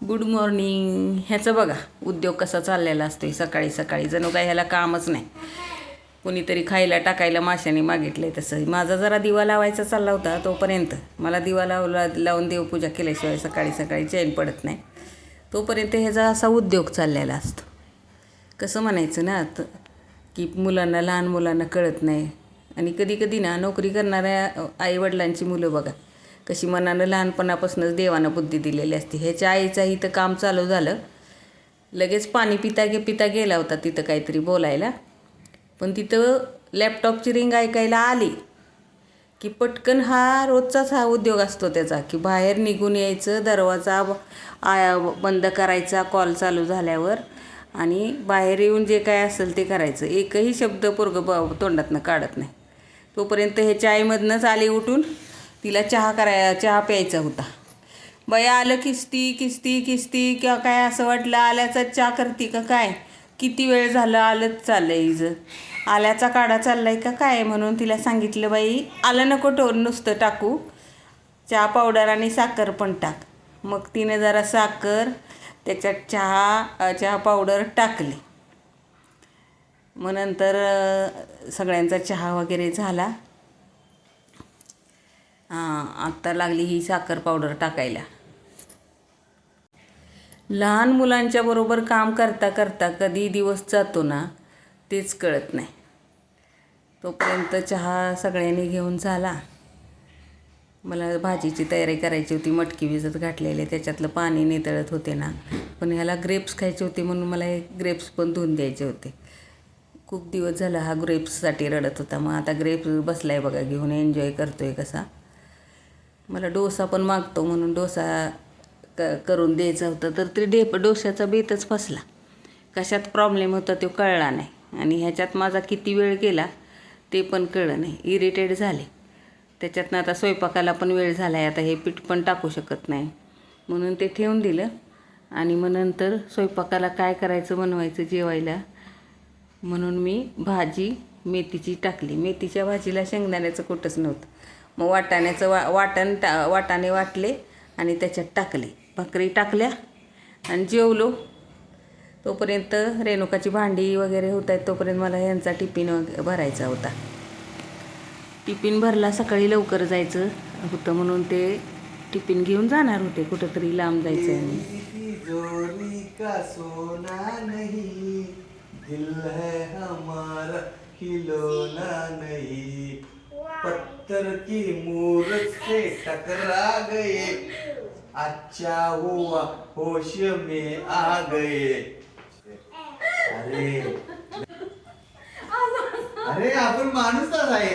Good morning ह्याचं बघा उद्योग कसा चाललेला असतोय. सकाळी सकाळी. जणू काय ह्याला कामच नाही. कुणीतरी खायला टाकायला माशाने मागितलंय तसं. माझा जरा दिवा लावायचा चालला होता तोपर्यंत. मला दिवा लावला लावून देवपूजा केल्याशिवाय सकाळी सकाळी चैन पडत नाही. तोपर्यंत ह्याचा असा उद्योग चाललेला असतो. कसं म्हणायचं ना तर की मुलांना लहान मुलांना कळत नाही. आणि कधी कधी ना नोकरी करणाऱ्या आईवडिलांची मुलं बघा कशी मनानं लहानपणापासूनच देवानं बुद्धी दिलेली असते. ह्याच्या आईचं इथं काम चालू झालं. लगेच पाणी पिता गे पिता गेला होता तिथं काहीतरी बोलायला. पण तिथं लॅपटॉपची रिंग ऐकायला आली की पटकन हा रोजचाच हा उद्योग असतो त्याचा की बाहेर निघून यायचं दरवाजा आया बंद करायचा कॉल चालू झाल्यावर आणि बाहेर येऊन जे काय असेल ते करायचं. एकही शब्द पोरगं ब तोंडातनं काढत नाही. तोपर्यंत ह्याच्या आईमधनंच आली उठून. तिला चहा कराय चहा प्यायचा होता. बया आलं किस्ती किस्ती किस्ती किंवा काय असं वाटलं आल्याचा चहा करते का काय? किती वेळ झालं आलंच चाललं इज. आल्याचा काढा चाललाय का काय म्हणून तिला सांगितलं बाई आलं नको टोर नुसतं टाकू. चहा पावडर आणि साखर पण टाक. मग तिने जरा साखर त्याच्यात चहा चहा पावडर टाकली. मग नंतर सगळ्यांचा चहा वगैरे झाला. हां आत्ता लागली ही साखर पावडर टाकायला. लहान मुलांच्या बरोबर काम करता करता कधी दिवस जातो ना तेच कळत नाही. तोपर्यंत चहा सगळ्यांनी घेऊन झाला. मला भाजीची तयारी करायची होती मटकी भिजत घातलेले त्याच्यातलं पाणी नितळत होते ना. पण ह्याला ग्रेप्स खायचे होते म्हणून मला हे ग्रेप्स पण धुवून द्यायचे होते. खूप दिवस झाला हा ग्रेप्ससाठी रडत होता. मग आता ग्रेप्स बसलाय बघा घेऊन एन्जॉय करतोय कसा. मला डोसा पण मागतो म्हणून डोसा क करून द्यायचा होता. तर ते डेप डोशाचा बेतच फसला. कशात प्रॉब्लेम होता तो कळला नाही. आणि ह्याच्यात माझा किती वेळ गेला ते पण कळलं नाही. इरिटेट झाले. त्याच्यातनं आता स्वयंपाकाला पण वेळ झाला आहे आता हे पीठ पण टाकू शकत नाही. म्हणून ते ठेवून दिलं. आणि मग नंतर स्वयंपाकाला काय करायचं बनवायचं जेवायला म्हणून मी भाजी मेथीची टाकली. मेथीच्या भाजीला शेंगदाण्याचं कुठंच नव्हतं. मग वाटाण्याचं वा वाटण टा वाटाणे वाटले आणि त्याच्यात टाकले. भाकरी टाकल्या आणि जेवलो. तोपर्यंत रेणुकाची भांडी वगैरे होत आहेत तोपर्यंत मला यांचा टिफिन वग भरायचा होता. टिफिन भरला सकाळी लवकर जायचं होतं म्हणून ते टिफिन घेऊन जाणार होते कुठंतरी लांब जायचं आणि तिजोरी का सोना नहीं दिल है हमारा खिलौना नहीं पत्थर की मूरत से टकरा गए अच्छा हुआ होश में आ गए अरे. अरे आपण माणूसच आहे